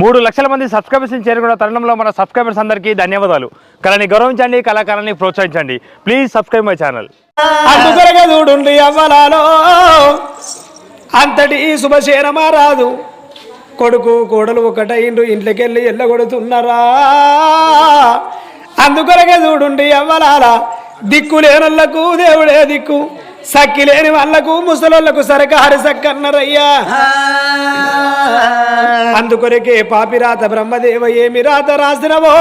మూడు లక్షల మంది సబ్స్క్రైబర్స్ని చేరుకున్న తరుణంలో మన సబ్స్క్రైబర్స్ అందరికీ ధన్యవాదాలు. కళని గౌరవించండి కళాకారాన్ని ప్రోత్సహించండి. ప్లీజ్ సబ్స్క్రైబ్ మై ఛానల్ అందుకొరగా చూడుండి అవ్వలాలో. అంతటి శుభశేనమా రాదు కొడుకు కోడలు ఒకటైండు ఇంట్లోకెళ్ళి ఎల్లగొడుతున్నారా? అందుకొరగా చూడుండి అవ్వలాల. దిక్కు లేనోళ్ళకు దేవుడే దిక్కు. సక్కి లేని వాళ్ళకు ముసలోళ్ళకు సరకారి సక్కన్నరయ్యా అందుకొరకే పాపిరాత బ్రహ్మదేవ ఏమి రాత రాసినవో?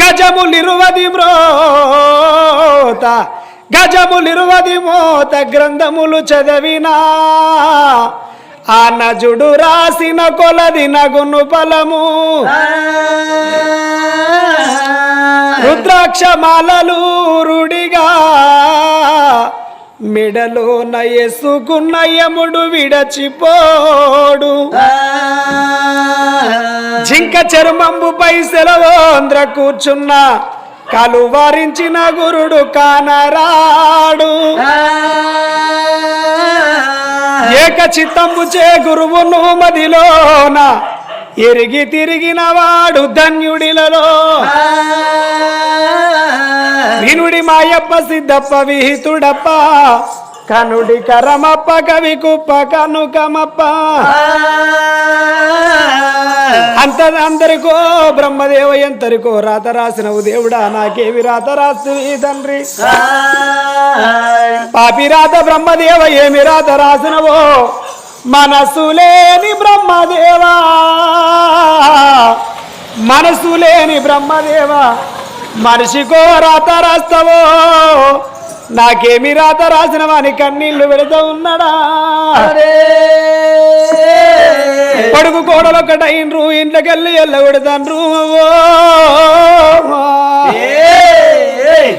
గజములిరువది మ్రోత గజములిరువది మోత గ్రంథములు చదివినా. ఆ నజుడు రాసిన కొలది నగును ఫలము. రుద్రాక్షమాలలు రుడిగా మెడలో నయసుకున్న యముడు విడచిపోడు. జింక చర్మంబు పైసెలవోంద్ర కూర్చున్న కాలు వారించిన గురుడు కానరాడు. ఏక చిత్తంబు చే గురువును మదిలోన ఎరిగి తిరిగిన వాడు ధన్యుడిలలో. వినుడి మాయప్ప సిద్ధప్ప విహితుడప్ప. కనుడి కరమప్ప కవి కుప్ప కనుకమప్ప. అంత అందరికో బ్రహ్మదేవ ఎంతరికో రాత రాసినవు దేవుడా నాకేవి రాత రాసివి తండ్రి. పాపి రాత బ్రహ్మదేవ ఏమి రాత రాసినవో? మనసు లేని బ్రహ్మదేవా. మనసు లేని బ్రహ్మదేవ. మనిషికో రాత రాస్తావో నాకేమి రాత రాసిన వాని కన్నీళ్ళు పెడుతూ ఉన్నాడా? కొడుకు కోడలు ఒకటైనరు ఇంట్లోకెళ్ళి ఎల్లగొడతాండ్రు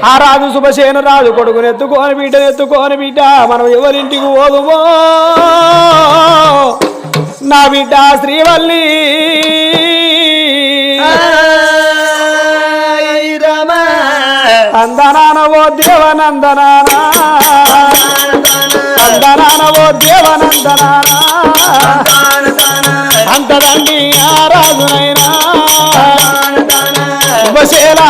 ఆ రాజు శుభసేన రాజు కొడుకుని ఎత్తుకోని బిడ్డను ఎత్తుకోని బిడ్డ మనం ఎవరింటికి పోదుమో? నా బిడ్డ శ్రీవల్లి. ఓ దేవనందనానా? అందనానవో దేవనందనానా? అంతదండి ఆ రాజునైనా శుభశీల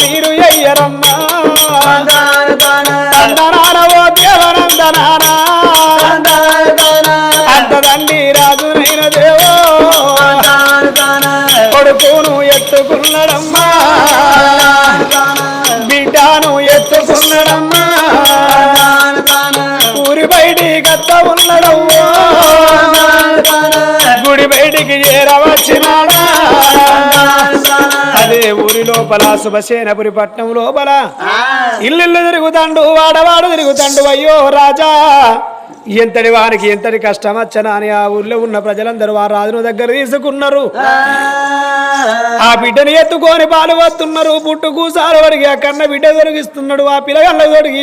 మీరు అయ్యరమ్మా. అంతదండి రాజునైన దేవో. కొడుకును ఎత్తుకున్నాడమ్మా. బిడ్డను ఎత్తుకున్నాడమ్మా. ఊరి బయటి గత్త ఉన్నాడమ్మా గుడి బయటికి అదే ఊరి లోపల శుభసేనపురి పట్నం లోపల. ఇల్లు తిరుగుతాండు వాడవాడు తిరుగుతాండు అయ్యో రాజా. ఎంతటి వారికి ఎంతటి కష్టం వచ్చనా అని ఆ ఊర్లో ఉన్న ప్రజలందరూ ఆ రాజును దగ్గర తీసుకున్నారు. ఆ బిడ్డని ఎత్తుకొని పాలు వస్తున్నారు పుట్టు కూసాలు వడిగి ఆ కన్న బిడ్డ దొరికిస్తున్నాడు ఆ పిల్లగల్ల దొరికి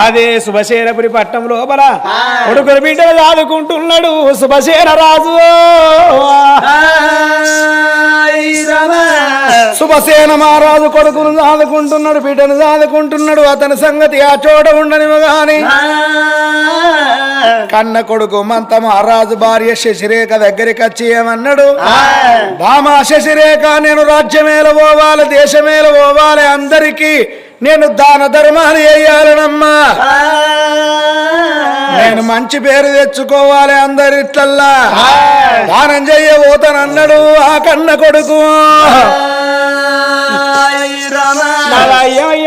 అదే శుభసేనపురి పట్టణం లోపల కొడుకుల బిడ్డలు దాదుకుంటున్నాడు శుభసేన రాజు. శుభసేన మహారాజు కొడుకును దాదుకుంటున్నాడు బిడ్డను దాదుకుంటున్నాడు అతని సంగతి ఆ చోట ఉండనివ్వగానే కన్న కొడుకు మంత మహారాజు భార్య శశిరేఖ దగ్గరికి వచ్చి ఏమన్నాడు? బామా శశిరేఖ నేను రాజ్యమేల పోవాలి దేశమేల పోవాలి అందరికీ నేను దాన ధర్మాలు వేయాలనమ్మా నేను మంచి పేరు తెచ్చుకోవాలి అందరిట్లల్లా. దానం చెయ్యబోతానన్నాడు ఆ కన్న కొడుకు.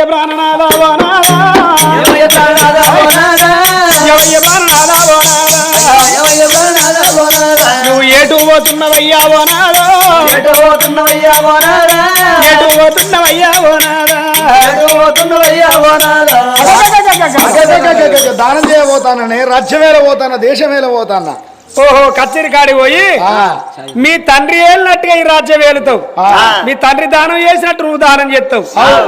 ప్రాణనాథ నువ్వు ఏటు పోతున్నవయ్యా ఓ నాదో ఎటు పోతున్నవయ్యా ఓ నాదా దానం చేయబోతానని రాజ్యమేల పోతానా దేశమేల పోతానా? ఓహో కచేరి కాడికి పోయి ఆ, మీ తండ్రి ఏలినట్టుగా ఈ రాజ్యం వేలుతావు. మీ తండ్రి దానం చేసినట్టు నువ్వు దానం చేస్తావు.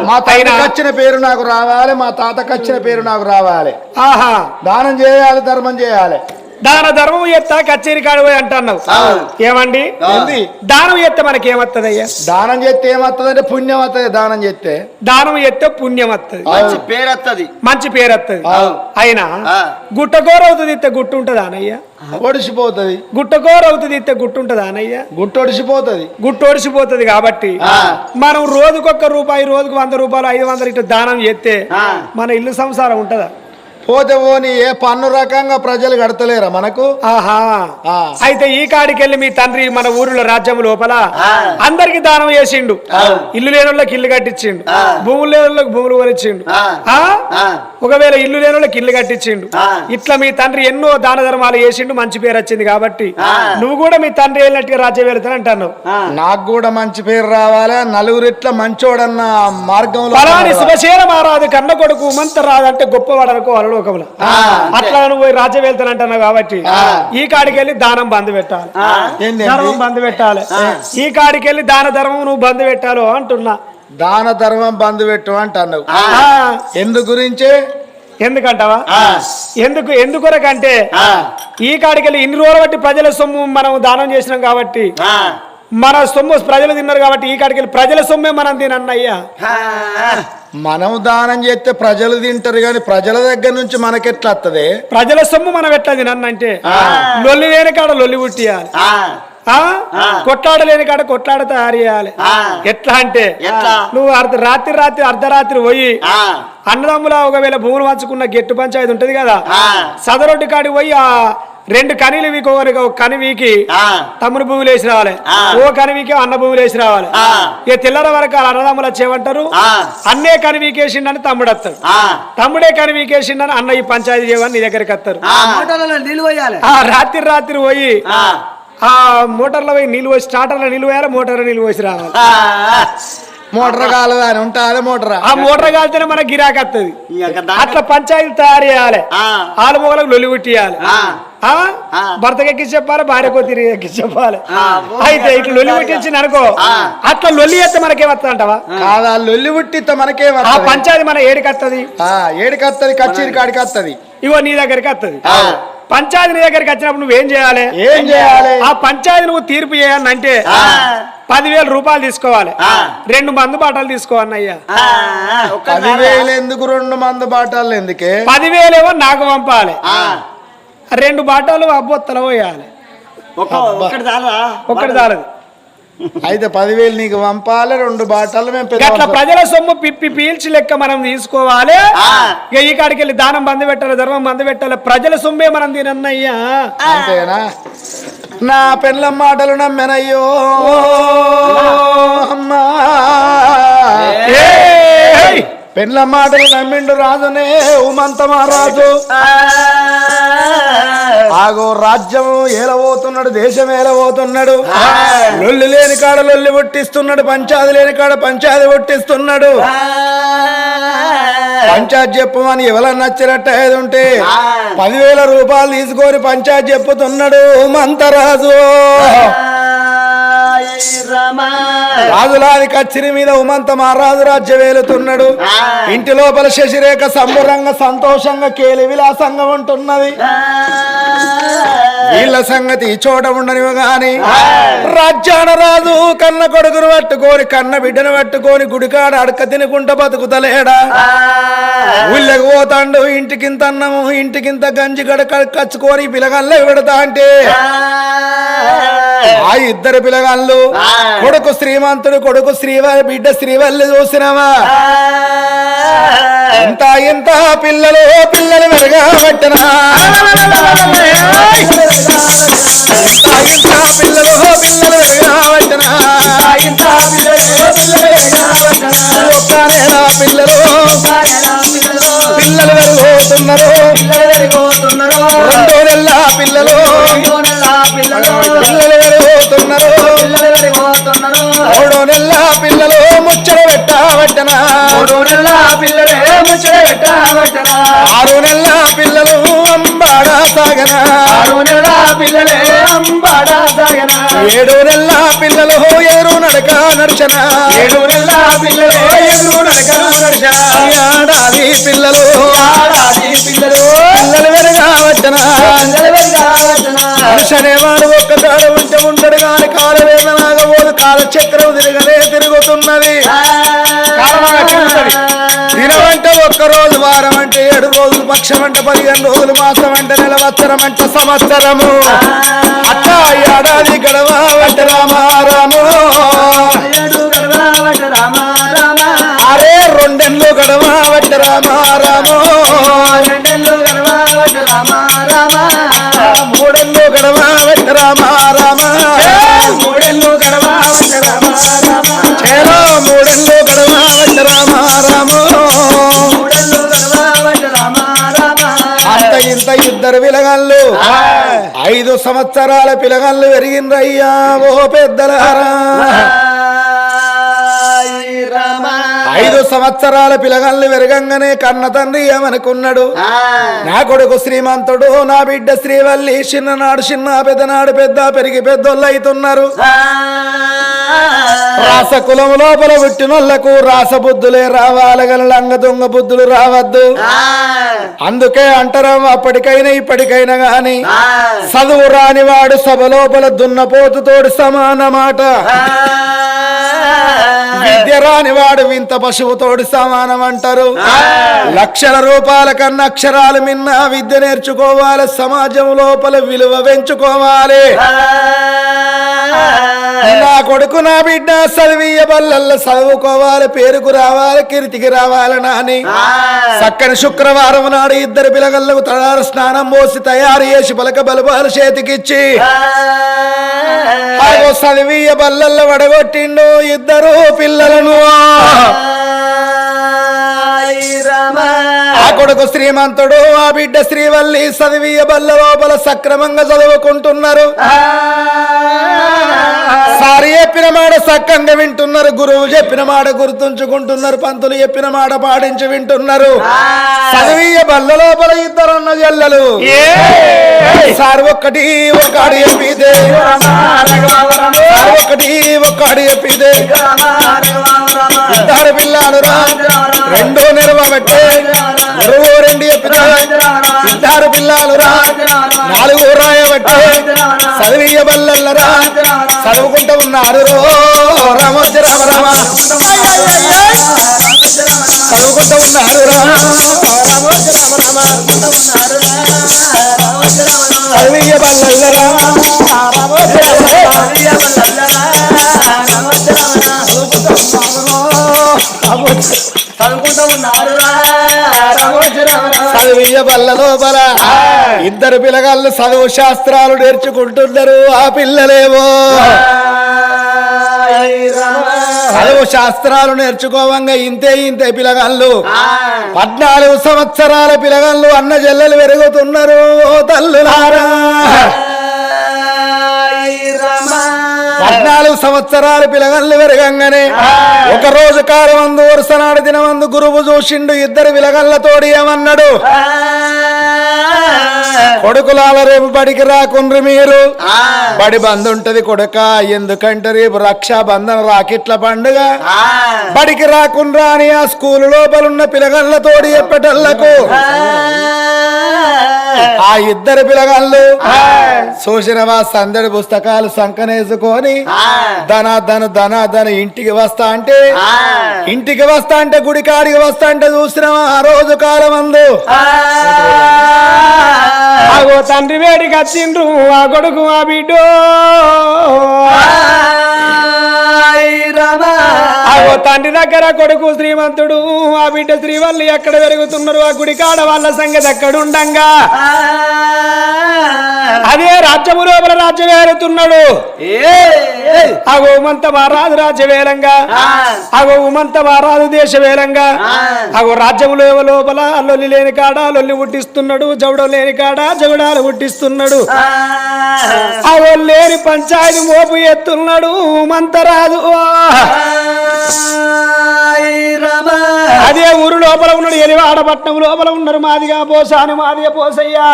మా అయినా- వచ్చిన పేరు నాకు రావాలి మా తాతకి వచ్చిన పేరు నాకు రావాలి. ఆహా. దానం చేయాలి ధర్మం చేయాలి. దాన ధర్మం చేస్తా కచేరి కాడి పోయి అంటున్నావు. ఏమండి? దానం చేస్తే మనకి ఏమత్తది అయ్యా దానం చేస్తే ఏమవుతుంది పుణ్యం వస్తుంది దానం చేస్తే. దానం చేస్తే పుణ్యం వత్తది మంచి పేరు వస్తుంది మంచి పేరు వత్తది అవు. అయినా. గుట్టకూర అవుతుంది ఇస్తే గుట్టు ఉంటుందా అనయ్య? ఒడిసిపోతుంది. గుట్టకూర అవుతుంది ఇస్తే గుట్టు ఉంటుందా అనయ్య? గుట్టొడిసిపోతుంది గుట్టు ఒడిసిపోతుంది కాబట్టి మనం రోజుకొక్క రూపాయి రోజుకు వంద రూపాయలు ఐదు వందలు ఇట్లా దానం చేస్తే మన ఇల్లు సంసారం ఉంటుందా? పోతే పోని ఏ పన్ను రకంగా ప్రజలు కడతలేరా మనకు? ఆహా. అయితే ఈ కాడికి వెళ్ళి మీ తండ్రి మన ఊరిలో రాజ్యం లోపల అందరికి దానం చేసిండు. ఇల్లు లేని వాళ్ళకి ఇల్లు కట్టించిండు. భూములు లేని వాళ్ళకి భూములు కొనిచ్చిండు. ఆ? ఒకవేళ ఇల్లు లేని వాళ్ళకి ఇల్లు కట్టించిండు. ఇట్లా మీ తండ్రి ఎన్నో దాన ధర్మాలు చేసిండు మంచి పేరు వచ్చింది కాబట్టి నువ్వు కూడా మీ తండ్రి వెళ్ళినట్టుగా రాజ్యం వెళ్తాను అంటున్నావు. నాకు కూడా మంచి పేరు రావాలి? నలుగురిట్ల మంచోడన్న మార్గంలో. శివశేన మహారాజు కన్న కొడుకు మంత రాదు అంటే గొప్పవాడు అనుకో అలలోకంలో అట్లా నువ్వు పోయి రాజ్యం వెళ్తాను అంటున్నావు కాబట్టి ఈ కాడికి వెళ్ళి దానం బంద్ పెట్టాలి. ధర్మం బంద్ పెట్టాలి. ఈ కాడికి వెళ్ళి దాన ధర్మం నువ్వు బంద్ పెట్టాలి అంటున్నా. దాన ధర్మం బంధు పెట్టు అంటున్నావు. ఎందు గురించి? ఎందుకంటావా? ఎందుకు ఎందుకొరకంటే ఈ కాడికి వెళ్ళి ఇన్ని రోజులు బట్టి ప్రజల సొమ్ము మనం దానం చేసినాం కాబట్టి మన సొమ్ము ప్రజలు తిన్నారు కాబట్టి ఈ కాడికి వెళ్ళి ప్రజల సొమ్మే మనం తినన్నయ్యా. మనం దానం చేస్తే ప్రజలు తింటారు కానీ ప్రజల దగ్గర నుంచి మనకెట్లా వస్తుంది ప్రజల సొమ్ము మనం ఎట్లా తినన్నంటే లొల్లి లేని కాడ లొల్లి పుట్టియాలి. ఆ? కొట్లాడ లేని కాడ కొట్లాడ తయారు చేయాలి. ఎట్లా అంటే? నువ్వు అర్ధ రాత్రి రాత్రి అర్ధరాత్రి పోయి అన్నదమ్ముల ఒకవేళ భూములు పంచుకున్న గెట్టు పంచాయతీ ఉంటది కదా? సదరొడ్డి కాడికి పోయి ఆ రెండు కనీలు వీకి ఒక కని వీకి. తమ్ముని భూములు వేసి రావాలి. ఓ కని వీకి అన్న భూములు వేసి రావాలి. ఇక తెల్లర వరకు అన్నదమ్ములు వచ్చేమంటారు అన్నే కని వీకేసిండని తమ్ముడు వస్తాడు. తమ్ముడే కని వీకేసిండని అన్న ఈ పంచాయతీ చేయమని నీ దగ్గరికి వస్తారు. రాత్రి రాత్రి పోయి ఆ. మోటార్లో పోయి నీళ్ళు పోసి స్టార్టర్లో నీళ్ళు పోయాలి మోటార్లో నీళ్ళు పోసి రావాలి. మోటార్ కాలదా అని ఉంటా అదే మోటారా. ఆ మోటార్ కాలితేనే మనకి గిరాకీ వస్తుంది అట్లా పంచాయతీ తయారు చేయాలి. ఆలు మొగలకు లొల్లి పుట్టియాలి ఆ? భర్తకి ఎక్కి చెప్పాలి? భార్యకో తిరిగి ఎక్కి చెప్పాలి? అయితే ఇట్లా లొల్లి పుట్టించింది అనుకో. అట్లా లొల్లి చేస్తే మనకేం వస్తుంది అంటావా? కాదా లొల్లి పుట్టితే మనకే ఆ పంచాయతీ మన ఏడికి వస్తుంది ఏడికి వస్తుంది కచ్చేరి కాడికి వస్తుంది ఇగో నీ దగ్గరికి వస్తుంది పంచాయతీ నీ దగ్గరికి వచ్చినప్పుడు నువ్వేం చేయాలి? ఏం చేయాలి? ఆ పంచాయతీ నువ్వు తీర్పు చేయాలంటే పదివేల రూపాయలు తీసుకోవాలి. రెండు మందు బాటలు తీసుకోవన్నయ్యా పదివేలు ఎందుకు రెండు మంది బాటాలు ఎందుకే? పదివేలేమో నాకు పంపాలి. రెండు బాటలు అబ్బొత్తలు పోయాలి. ఒక్కటి చాలా ఒక్కటి చాలదు. అయితే పదివేలు నీకు పంపాలి రెండు బాటాలు మేము పంపాలి. ప్రజల సొమ్ము పిప్పి పీల్చి లెక్క మనం తీసుకోవాలి. ఇక ఈ కాడికి వెళ్ళి దానం బంద్ పెట్టాలి ధర్మం బంద్ పెట్టాలి ప్రజల సొమ్మే మనం తినన్నయ్యా. అంతేనా? నా పెళ్ళ మాటలు నమ్మెనయ్యో. అమ్మా. ఏయ్! పెళ్ళ మాటలు నమ్మిండు రాజునే ఉమంత మహారాజు ఆగో రాజ్యం ఏలబోతున్నాడు దేశం ఏలబోతున్నాడు. లొల్లి లేని కాడ లొల్లి పుట్టిస్తున్నాడు పంచాది లేని కాడ పంచాది పుట్టిస్తున్నాడు. పంచాయత్ చెప్పమని ఎవరన్నా నచ్చినట్టు ఏది ఉంటే పదివేల రూపాయలు తీసుకొని పంచాయత్ చెప్పుతున్నాడు మంతరాజు. రాజులాది కచ్చిరి మీద ఉమంత మహారాజు రాజ్యం వేలుతున్నాడు ఇంటి లోపల శశిరేఖ సంబరంగా సంతోషంగా కేలి విలాసంగా ఉంటున్నది. వీళ్ళ సంగతి ఈ చోట ఉండనివి గాని రాజ్యాన రాజు కన్న కొడుకును పట్టుకొని కన్న బిడ్డను పట్టుకొని గుడికాడ అడక తినుకుంటా బతుకుతలేడా? ఊళ్ళకి పోతాండు ఇంటికింత అన్నము ఇంటికింత గంజి గడ కచ్చుకొని పిలగల్లో పెడతా అంటే ఆ ఇద్దరు పిలగాళ్ళు కొడుకు శ్రీమంతుడు కొడుకు శ్రీవారి బిడ్డ శ్రీవల్లి చూసినావా? ఇంత ఇంత పిల్లలు పిల్లలు మెరుగా పట్టినా. ఇంత ఇంత పిల్లలు పిల్లలు మెరుగా పట్టినా. ఒక్క ఆరు నెలల పిల్లలు అంబాడా సాగనా పిల్లలే బాడా సాగనా ఏడు నెలల పిల్లలు ఎదురు నడక నడిచన ఏడు నెలల పిల్లలు ఎదురు నడకను నడిచా ఏడాది పిల్లలు. ఆడాది పిల్లలు. పిల్లలు వెనగా వచ్చిన వచ్చిన మనిషనేవాడు ఒక్కసాడ ఉంటే ఉంటాడు కాని కాల వేదనాగబోదు కాల చక్రం తిరగలే తిరుగుతున్నది. దినమంటే ఒక్క రోజు వారం అంటే ఏడు రోజులు పక్షం అంటే పదిహేను రోజులు మాసం అంటే నెల వత్సరం అంటే సంవత్సరము. అట్లా ఏడాది గడవ వెంట రామారాము. ఏడు గడవట రామ రామ అరే రెండెళ్ళు గడవ వెంట రామారాము. రెండెళ్ళు గడవట రామారామ. ఇద్దరు పిలగాళ్ళు ఐదు సంవత్సరాల పిలగాళ్ళు పెరిగిండ్రయ్యా ఓ పెద్దలారా ఐదు సంవత్సరాల పిలగాళ్ళు పెరగంగానే కన్న తండ్రి ఏమనుకున్నాడు? నా కొడుకు శ్రీమంతుడు నా బిడ్డ శ్రీవల్లి చిన్ననాడు చిన్న పెద్దనాడు పెద్ద పెరిగి పెద్దోళ్ళు అవుతున్నారు రాస కులం లోపల పుట్టినోళ్ళకు రాస బుద్ధులే రావాలి గల లంగ దొంగ బుద్ధులు రావద్దు. అందుకే అంటారు అప్పటికైనా ఇప్పటికైనా గాని చదువు రాని వాడు సభ లోపల దున్నపోతుతోడు సమానమాట. విద్య రాని వాడు వింత పశువుతోడు సమానం అంటారు. లక్షల రూపాయల కన్నా అక్షరాలు మిన్న విద్య నేర్చుకోవాలి సమాజం లోపల విలువ పెంచుకోవాలి. కొడుకు నా బిడ్డ చదివియ బల్లల్లో చదువుకోవాలి పేరుకు రావాలి కీర్తికి రావాలి నాని. చక్కని శుక్రవారం నాడు ఇద్దరు పిల్లగళ్ళకు తడారు స్నానం పోసి తయారు చేసి పలక బలపాలు చేతికిచ్చి. చదివియ బల్లల్లో వడగొట్టిండు ఇద్దరు పిల్లలను. కొడుకు శ్రీమంతుడు ఆ బిడ్డ శ్రీవల్లి చదివియ బల్ల లోపల సక్రమంగా చదువుకుంటున్నారు. సారి చెప్పిన మాట సక్కంగా వింటున్నారు గురువు చెప్పిన మాట గుర్తుంచుకుంటున్నారు పంతులు చెప్పిన మాట పాటించి వింటున్నారు. చదివియ బల్ల లోపల ఇద్దరన్న జల్లలు. సార్ ఒక్కటి ఒకటి చెప్పిదే. ఒకటి ఒకటి చెప్పిదే. ఇద్దరు పిల్లాడు రా. రెండో నెరవబట్టే జిల్లాలు రా. నాలుగు రాయబట్టే. చదివియ బల్లరా చదువుకుంటూ ఉన్నారు రామోజ రామ రామ. చదువుకుంటూ ఉన్నారు రా రామోజీ రామ. రామ చదివియ బల్లరా రామోజీ చదువుకుంటూ ఉన్నారు రామోజ రామ చదివియ బల్ల లోపల ఇద్దరు పిల్లగాళ్ళు చదువు శాస్త్రాలు నేర్చుకుంటున్నారు ఆ పిల్లలేవో చదువు శాస్త్రాలు నేర్చుకోవంగా ఇంతే ఇంతే పిల్లగాళ్ళు. పద్నాలుగు సంవత్సరాల పిల్లగాళ్ళు అన్న జల్లెలు పెరుగుతున్నారు తల్లులారా. పద్నాలుగు సంవత్సరాలు పిలగళ్ళు పెరగంగానే ఒక రోజు కాలమందు వరుసనాడు దినమందు గురువు చూసిండు ఇద్దరు పిలగళ్ళతోడి ఏమన్నాడు? కొడుకులాల రేపు బడికి రాకుండ్రి మీరు. బడి బంద్ ఉంటది కొడుక ఎందుకంటే రేపు రక్షా బంధన రాకిట్ల పండుగ. బడికి రాకుండ్రా అని ఆ స్కూల్ లోపలున్న పిలగళ్ళతోడి చెప్పటల్లకు ఆ ఇద్దరు పిలగాళ్ళు చూసినవా సందడి పుస్తకాలు సంకనేసుకొని ధన ధన ధన ధన ఇంటికి వస్తా అంటే ఇంటికి వస్తా అంటే గుడి కాడికి వస్తా అంటే చూసినవా? ఆ రోజు కాలం అందు. ఆగో తండ్రి వేడికి వచ్చిండ్రు ఆ కొడుకు ఆ బిడ్డో. ఆగో తండ్రి దగ్గర కొడుకు శ్రీమంతుడు ఆ బిడ్డ శ్రీవల్లి ఎక్కడ పెరుగుతున్నారు? ఆ గుడి కాడ వాళ్ళ సంగతి ఎక్కడ ఉండంగా అదే రాజ్యము లోపల రాజ్యం ఏరుతున్నాడు అగో ఉమంత మహారాజు రాజ్యవేలంగా. అగో ఉమంత మహారాజు దేశవేలంగా. అగో రాజ్యములో లోపల లొల్లి లేని కాడ లొల్లి పుట్టిస్తున్నాడు జవడం లేని కాడ జగడాలు పుట్టిస్తున్నాడు. అగో లేని పంచాయతీ మోపు ఎత్తున్నాడు ఉమంతరాజు রাম అదే ఊరు లోపల ఉన్నాడు ఎలివాడ పట్నం లోపల ఉన్నారు. మాదిగా పోసాను మాదిగా పోసయ్యా.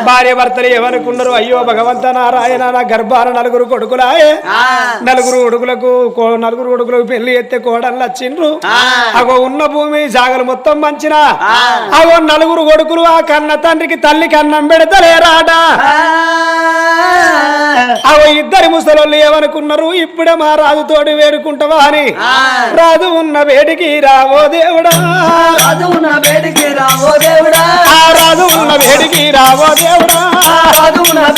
భార్య భర్తలు ఏమనుకున్నారు? అయ్యో భగవంత నారాయణ నా గర్భాన నలుగురు కొడుకులాయే. నలుగురు కొడుకులకు కో- నలుగురు కొడుకులకు పెళ్ళి ఎత్తే కోడళ్ళు వచ్చిండ్రు. అగో ఉన్న భూమి జాగలు మొత్తం మంచిన? అగో నలుగురు కొడుకులు ఆ కన్న తండ్రికి తల్లికి అన్నం పెడతలేరాట. అగో ఇద్దరి ముసలోళ్ళు ఏమనుకున్నారు? ఇప్పుడే మా రాజుతోటి వేడుకుంటావా అని. రాజు ఉన్న వేడికి రావో దేవుడా చదువున వేడికి రావో దేవుడా. ఆ రాజు ఉన్న వేడికి రావో దేవుడా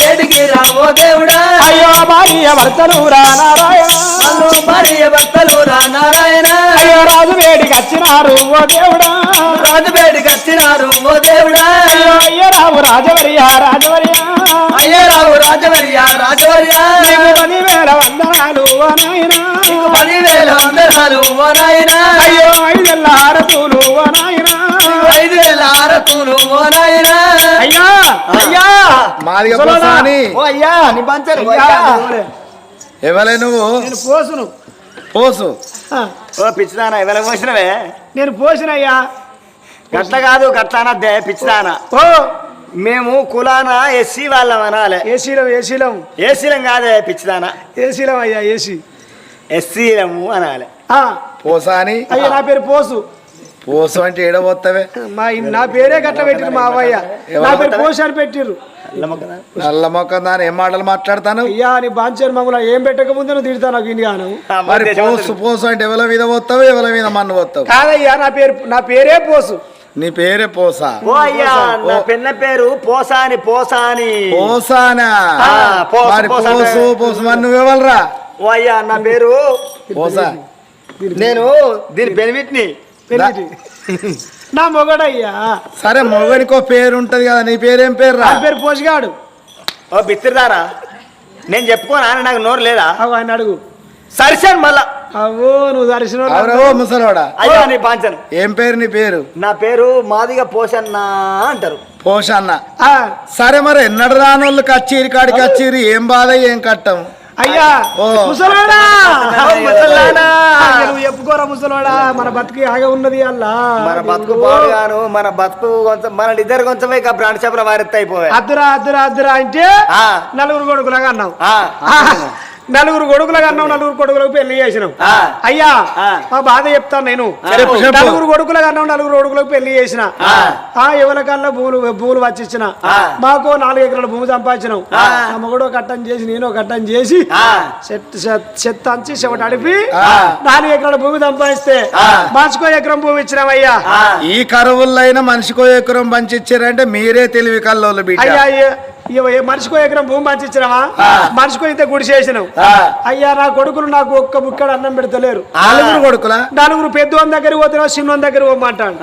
వేడికి రావో దేవుడా. అయ్యో భార్య భర్తలు రా నారాయణ. భార్య భర్తలు రా నారాయణ. అయ్యో రాజు వేడికి వచ్చినారు ఓ దేవుడా. రాజు వేడికి వచ్చినారు ఓ దేవుడా. అయ్యో అయ్య రావు రాజవర్య రాజవర్య. అయ్యరావు రాజవర్య రాజవర్య. పదివేల వందనాలు ఓ నాయన. అయ్యో ఐదెల్ల హారతులు ఓ నాయన. ఐదు వేల ఆరతులు ఓ నాయన. అయ్యా అయ్యా. మాదిగా. పోసాని. ఓ అయ్యా నీ పంచరు. ఎవలే నువ్వు? నేను పోసును. పోసు. ఓ పిచ్చిదానా ఎవరి పోసినవే? నేను పోసినయ్యా. గట్ల కాదు గట్ల అనద్దే పిచ్చిదానా. ఓ. మేము కులాన ఎస్సీ వాళ్ళం అనాలి. ఏసీలం ఏసీలం. ఏసీలం కాదే పిచ్చిదానా. ఏసీలం అయ్యా ఏసీ. ఎస్సీలము అనాలి. ఆ, పోసాని అయ్యా నా పేరు పోసు. పోసు అంటే ఏడబోత్తవే మా నా పేరే గట్ల పెట్టిరు మా అవయ్య నా పేరు పోసు అని పెట్టిర్రు. నల్ల మొక్క దాని ఏం మాటలు మాట్లాడతాను? అయ్యా నీ బాంచారు మమ్మల్ని ఏం పెట్టక ముందు నువ్వు తిడతా నాకు ఇండియాను మరి పోసు పోసు అంటే ఎవల మీద పోతావు ఎవల మీద మన్ను పోతావు కాదయ్యా నా పేరు నా పేరే పోసు. నీ పేరే పోసా? ఓ అయ్యా నా పెన్న పేరు పోసాని పోసాని. పోసానా? ఆ, పోసు, పోసు పోసు అంటే- పోసు మరి నువ్వెవలరా? ఓ అయ్యా నా పేరు పోసా నేను దీని బెనిఫిట్ని. పెళ్ళిటి నా మొగడయ్యా. సరే మొగనికో పేరు ఉంటది కదా నీ పేరేం పేరు రా? నా పేరు పోసిగాడు ఓ బిత్తిరిదారా? నేను చెప్పుకోనా? అని నాకు నోరు లేదా? ఆయన అడుగు. సరిసాను మళ్ళా. అవో నువ్వు దర్శనం అవరవో ముసలోడా? అయ్యా నీ పాంచను ఏం పేరు నీ పేరు? నా పేరు మాదిగా పోసన్నా అంటారు. పోషన్న. ఆ, సరే మరి ఎన్నడు రానోళ్ళు కచ్చీరి కాడికి కచ్చీరి ఏం బాధ ఏం కట్టం? అయ్యా. ముసలోడా! నువ్వు చెప్పుకోరా ముసలోడా? మన బతికి ఆగ ఉన్నది అల్లా. మన బతుకు మన బతుకు కొంచెం మన ఇద్దరు కొంచెం ఇక బ్రాండ్ షాపుల వారెత్త అయిపోయా అద్దురా అద్దురా అద్దురా అంటే ఆ. నలుగురు కొడుకులాగా అన్నావు. నలుగురు కొడుకులకు అన్నావు నలుగురు కొడుకులకు పెళ్ళి చేసినావు ఆ. అయ్యా ఆ. మా బాధ చెప్తాను నేను. నలుగురు కొడుకులకు అన్నావు నలుగురు కొడుకులకు పెళ్ళి చేసిన ఆ. ఆ ఎవరికల్లా భూములు భూములు వచ్చిచ్చిన. మాకు నాలుగు ఎకరాల భూమి సంపాదించినావు అమ్మ కూడా కట్టం చేసి నేను కట్టం చేసి ఆ. చెత్త చెత్త- చెత్త అంచి చెవట అడిపి ఆ. నాలుగు ఎకరాల భూమి సంపాదిస్తే ఆ. మార్చుకో ఎకరం భూమి ఇచ్చినామయ్యా ఆ. ఈ కరువుల్లో మనిషికో ఎకరం పంచిచ్చారంటే మీరే తెలివి కల్లోళ్ళు బిడ్డ అయ్యా ఏ మనిషికో ఎకరం భూమి పంచిచ్చినావా? మనిషికో ఇంత గుడి చేసినావు. ఆ. అయ్యా నా కొడుకులు నాకు ఒక్క బుక్కడు అన్నం పెడతలేరు. నలుగురు కొడుకులా? నలుగురు పెద్దోని దగ్గర పోతున్నావు చిన్నోని దగ్గర పోమంటాడు.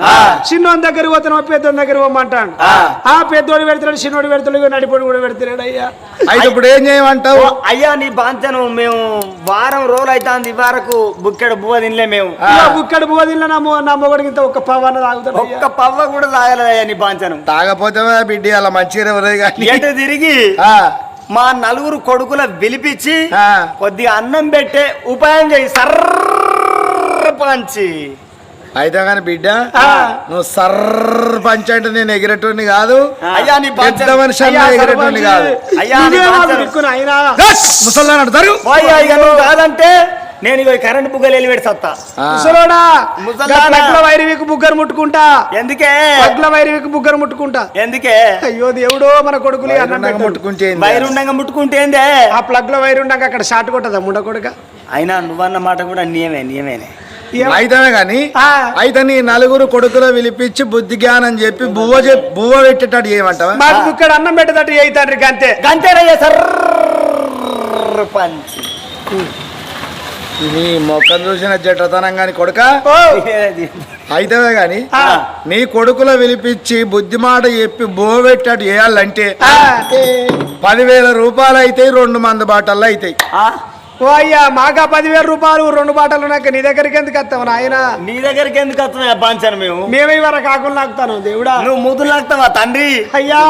చిన్నోని దగ్గర పోతున్నావు పెద్దోని దగ్గర పోమంటాడు. ఆ. పెద్దోడు పెడతాడు చిన్నోడు పెడతాడు నడిపోడు కూడా పెడతాడు అయ్యా. అయితే ఇప్పుడు ఏం చేయమంటావు? అయ్యా నీ బాంచను మేము వారం రోజులు అవుతుంది వరకు బుక్కెడు బువ్వ తినలే మేము. బుక్కడు నా మొ- నా మొగడికి ఇంత ఒక్క పవన్న తాగుతాడు. ఒక్క పవ్వ కూడా తాగలేదయ్యా నీ బాంచను. తాగపోతే బిడ్డ అలా మంచిగా కానీ. ఎటు తిరిగి ఆ, మా నలుగురు కొడుకుల పిలిపించి ఆ. కొద్దిగా అన్నం పెట్టే ఉపాయం చేయి. సర్పంచి అయితే కానీ బిడ్డ ఆ. నువ్వు సర్ర పంచ అంటే నేను ఎగిరేటోని కాదు. అయ్యా నీ పెద్ద మనిషి ఎగిరేటోని కాదు. సర్పంచి, అయ్యా, ముసల్లాడు కాదంటే నేను ఇక కరెంట్ బుగ్గలు వెళ్ళి సత్తా. ముసలోడా. ప్లగ్ల వైరవికి బుగ్గరు ముట్టుకుంటా. ఎందుకే? ప్లగ్ల వైరవికి బుగ్గరు ముట్టుకుంటా. ఎందుకే? అయ్యో దేవుడో మన కొడుకులు అన్నం వైరుండగా. ముట్టుకుంటే ముట్టుకుంటే ఆ ప్లగ్లో వైర్ ఉండగా అక్కడ షార్ట్ కొట్టదా ముండ కొడుక? అయినా నువ్వన్న మాట కూడా నియమే నియమేనే. ఏం- అయితే కానీ ఆ. అయితే నీ నలుగురు కొడుకులు పిలిపించి బుద్ధి జ్ఞానం చెప్పి బువ్వ బువ్వ పెట్టేటట్టు చేయమంటావా? మాకు ఇక్కడ అన్నం పెట్టదట్టు ఏ తండ్రికి అంతే గంతేనయ్యా సర్పంచ్ నీ మొక్కం చూసిన జటతనం గాని కొడుక? అయితే గాని ఆ. నీ కొడుకుల పిలిపించి బుద్ధి మాట చెప్పి బువ్వ పెట్టేటట్టు చేయాలంటే. పదివేల రూపాయలు అయితే రెండు మంది బాటల్లో అవుతాయి ఓ అయ్యా మాకా పదివేల రూపాయలు రెండు బాటలు నాకు నీ దగ్గరికి ఎందుకు వస్తావు నాయన? నీ దగ్గరికి ఎందుకు వస్తున్నాయి బాంచాను మేము? మేమే ఇవాళ కాకుండా లాగుతాను దేవుడా. నువ్వు ముద్దులు లాగుతావా తండ్రి? అయ్యా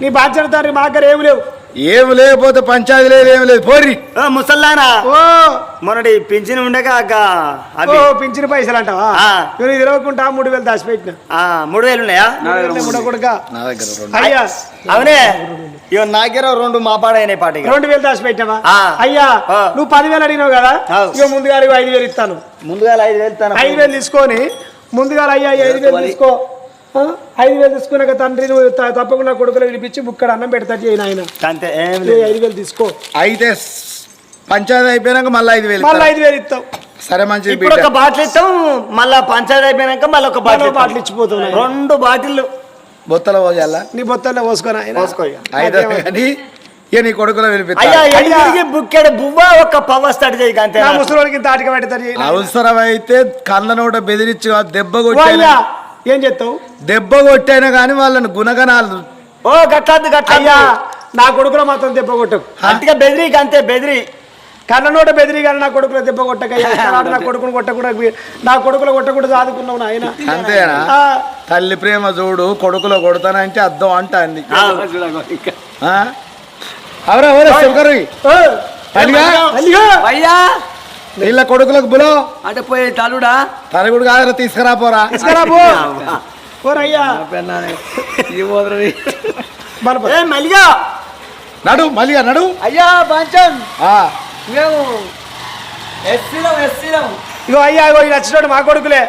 నీ బాధ్యత తండ్రి మా దగ్గర ఏమి లేవు. ఏమి లేకపోతే పంచాయతీ లేదు ఏమి లేదు. పోరి ముసల్లానా? ఓ మొన్నటి పింఛన్ ఉండగా ఓ పింఛన్ పైసలు అంటావా? ఆ. నేను తిరగకుండా మూడు వేలు దాచిపెట్టిన. ఆ, మూడు వేలు ఉన్నాయా? ముడకొడుక నా దగ్గర రెండు. అయ్యా. అవునే. ఇక నాకేరో రెండు మాపాడైనాయి పాట ఇక. రెండు వేలు దాచిపెట్టావా ఆ. అయ్యా. నువ్వు పదివేలు అడిగినావు కదా. ఇక ముందుగా ఇగో ఐదు వేలు ఇస్తాను. ముందుగా ఐదు వేలు తన ఐదు వేలు తీసుకొని ముందుగా అయ్యా ఐదు వేలు తీసుకో? ఐదు వేలు తీసుకున్నాక తండ్రి నువ్వు త- తప్పకుండా కొడుకులు పిలిపించి బుక్కడ అన్నం పెడతా చేయను ఆయన అంతే ఐదు వేలు తీసుకో. అయితే పంచాయతీ అయిపోయినాక మళ్ళీ ఐదు వేలు మళ్ళీ? ఐదు వేలు ఇస్తావు సరే మంచిది ఇప్పుడు బిడ్డ. ఒక బాటిల్ ఇస్తాం మళ్ళా పంచాయతీ అయిపోయినాక మళ్ళీ ఒక బాటిల్. బాటిల్ ఇచ్చిపోతున్నాయి రెండు బాటిల్ బొత్తల పోయాలా నీ బొత్తల్లో పోసుకొని ఆయన పోసుకో. అయితే కానీ ఇక నీ కొడుకులో బుక్కెడు బువ్వ ఒక పవర్ స్టార్ట్ చేయి అంతే ఇంత ఆటిక పెడతారు. అవసరమైతే కళ్ళ నోట బెదిరించి దెబ్బ అయ్యా. ఏం చెప్తావు దెబ్బ కొట్టైనా కానీ వాళ్ళని గుణగణాలు ఓ గట్లద్దు గట్ల అయ్యా. నా కొడుకులో మాత్రం దెబ్బ కొట్టకు. అంతగా బెదిరి అంతే బెదిరి. కన్న నోట బెదిరి కానీ నా కొడుకులో దెబ్బ కొట్టకయ్యా. నా కొడుకును కొట్టకుండా నా కొడుకులో కొట్టకుండా చదువుకున్నావు నాయన. అంతేనా? తల్లి ప్రేమ చూడు కొడుకులో కొడతానంటే అర్థం అంటాంది. ఆ? అవరా అవరా శంకరు. అయ్యా! వీళ్ళ కొడుకులకు బులో. అంటే పోయే తలుడా తనకుడు కాదు తీసుకురా పోరా. తీసుకురా పో. ఇది పోతుంది ఏ మల్లిగా. నడు మళ్ళీ నడు. అయ్యా బాంచన్ ఆ, మేము ఎస్సీలం ఎస్సీలం. ఇగో అయ్యా ఇగో వీళ్ళు వచ్చినోడు మా కొడుకులే.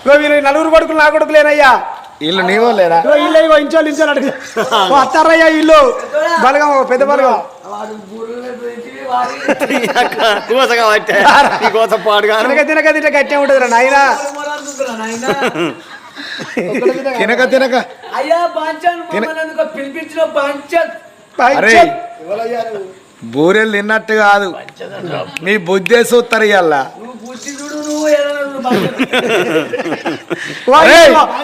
ఇగో వీళ్ళు నలుగురు కొడుకులు నా కొడుకులేనయ్యా. వీళ్ళు నీవో లేరా? ఇగో ఇల్లు ఇగో ఇంచోళ్ళు ఇంచోళ్ళు అడుగు. ఓ అత్తారయ్యా ఇల్లు బలగం ఓ పెద్ద బలగం వాడు బుర్రలు పెంచి వాడి కోసగా పట్టే. ఈ కోస పాడుగాను. తినక తినక తినక గట్టే ఉంటుంది నాయనా. మొరలుతుందిరా నాయనా. తినక. తినక అయ్యా పిలిపించిన బాంచన్. అరే. బూరెలు తిన్నట్టు కాదు మీ బుద్ధి సూత్తరు బాంచన్.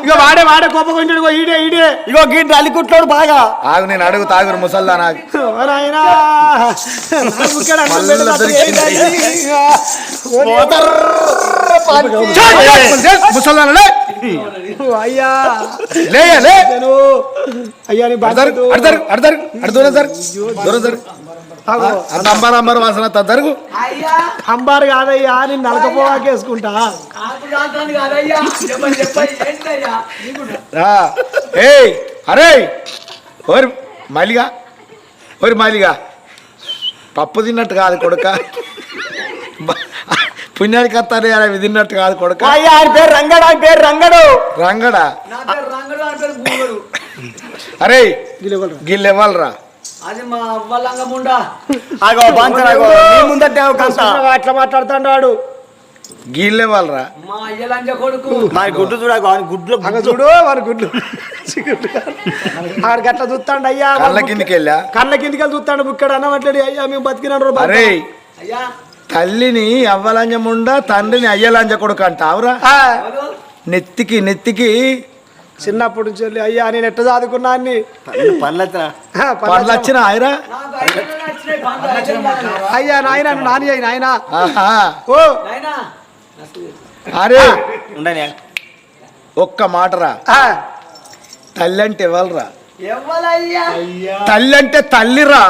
ఇక వాడే వాడే కోపం ఇగో ఈడే ఈడే ఇగో గీట్ అలికుట్లోడు బాగా ఆగు నేను అడుగు తాగురు ముసల్దా నాకు నా ముసల్దాన అయ్యా లే అయ్యా నీ అడతారు అడతారు అడతారు అడు దూరం సార్ దూరం సార్ ఆగో. నంబర్ నంబర్ వాసన తరుగు అయ్యా. అంబారు కాదయ్యా నేను నలకపోవాకేసుకుంటా. ఏయ్ అరే. ఓరి మలిగా. ఓరి మలిగా. పప్పు తిన్నట్టు కాదు కొడుక. పుణ్యానికి వస్తానే అవి తిన్నట్టు కాదు కొడుక. అయ్యా ఆయన పేరు రంగడు ఆయన పేరు రంగడు. రంగడా? అరే గిలవలరా. అది మా నీ అట్లా మాట్లాడుతాడు వాడు గిల్ ఇవ్వాలరా మా అయ్యలంజ కొడుకు. గుడ్లు చూడు వాడు గుడ్లు ఆడు గట్ల చూస్తాడు అయ్యా కళ్ళ కిందికి వెళ్ళా కళ్ళ కిందికి వెళ్ళి చూస్తాడు బుక్కడు అన్నమాట్లాడి అయ్యా మేము బతికినాడు రో అరే అయ్యా. తల్లిని అవ్వలంజముండ తండ్రిని అయ్యలంజ కొడుకు అంటావురా? నెత్తికి నెత్తికి చిన్నప్పటి నుంచి వెళ్ళి అయ్యా నేను ఎట్ట చదువుకున్నా అన్ని? వచ్చిన ఆయరా. అయ్యా నాయన నాని అయ్యి నాయన. ఆహా. ఓ. నాయనా అరే ఉండని ఒక్క మాటరా? ఆ, తల్లి అంటే ఇవ్వాలరా ఎవ్వలయ్యా తల్లి అంటే తల్లిరా